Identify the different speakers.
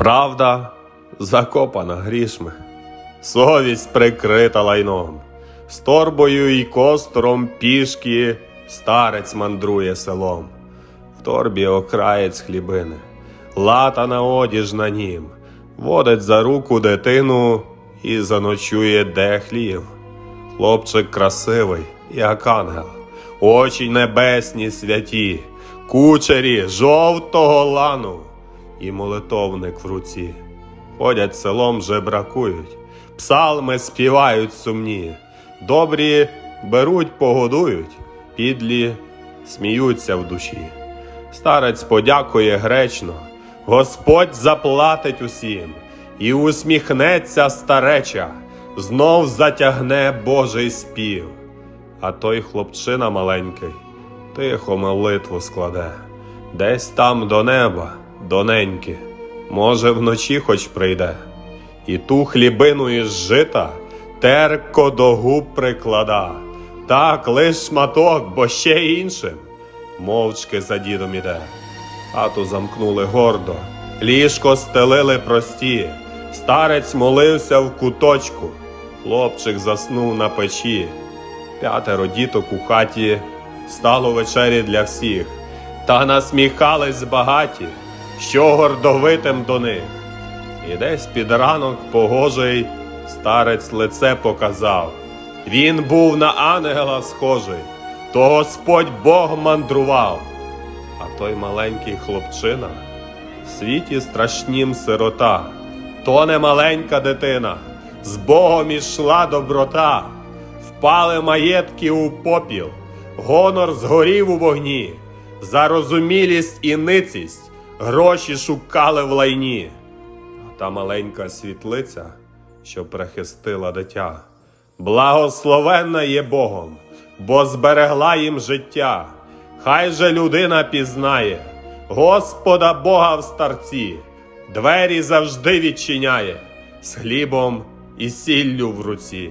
Speaker 1: Правда закопана грішми, совість прикрита лайном, з торбою і костором пішки старець мандрує селом, в торбі окраєць хлібини, лата на одіж на нім, водить за руку дитину і заночує де хлів. Хлопчик красивий, як ангел, очі небесні святі, кучері жовтого лану і молитовник в руці. Ходять селом жебракують, псалми співають сумні, добрі беруть, погодують, підлі сміються в душі. Старець подякує гречно, Господь заплатить усім, і усміхнеться стареча, знов затягне Божий спів. А той хлопчина маленький тихо молитву складе, десь там до неба, доненьки, може, вночі хоч прийде, і ту хлібину із жита терко до губ приклада, так лиш шматок, бо ще іншим, мовчки за дідом іде. Хату замкнули гордо, ліжко стелили прості, старець молився в куточку, хлопчик заснув на печі. П'ятеро діток у хаті стало вечері для всіх, та насміхались багаті, що гордовитим до них. І десь під ранок погожий старець лице показав. Він був на ангела схожий, то Господь Бог мандрував. А той маленький хлопчина в світі страшнім сирота, то не маленька дитина, з Богом ішла доброта, впали маєтки у попіл, гонор згорів у вогні, зарозумілість і ницість гроші шукали в лайні. А та маленька світлиця, що прихистила дитя, благословенна є Богом, бо зберегла їм життя. Хай же людина пізнає Господа Бога в старці, двері завжди відчиняє з хлібом і сіллю в руці.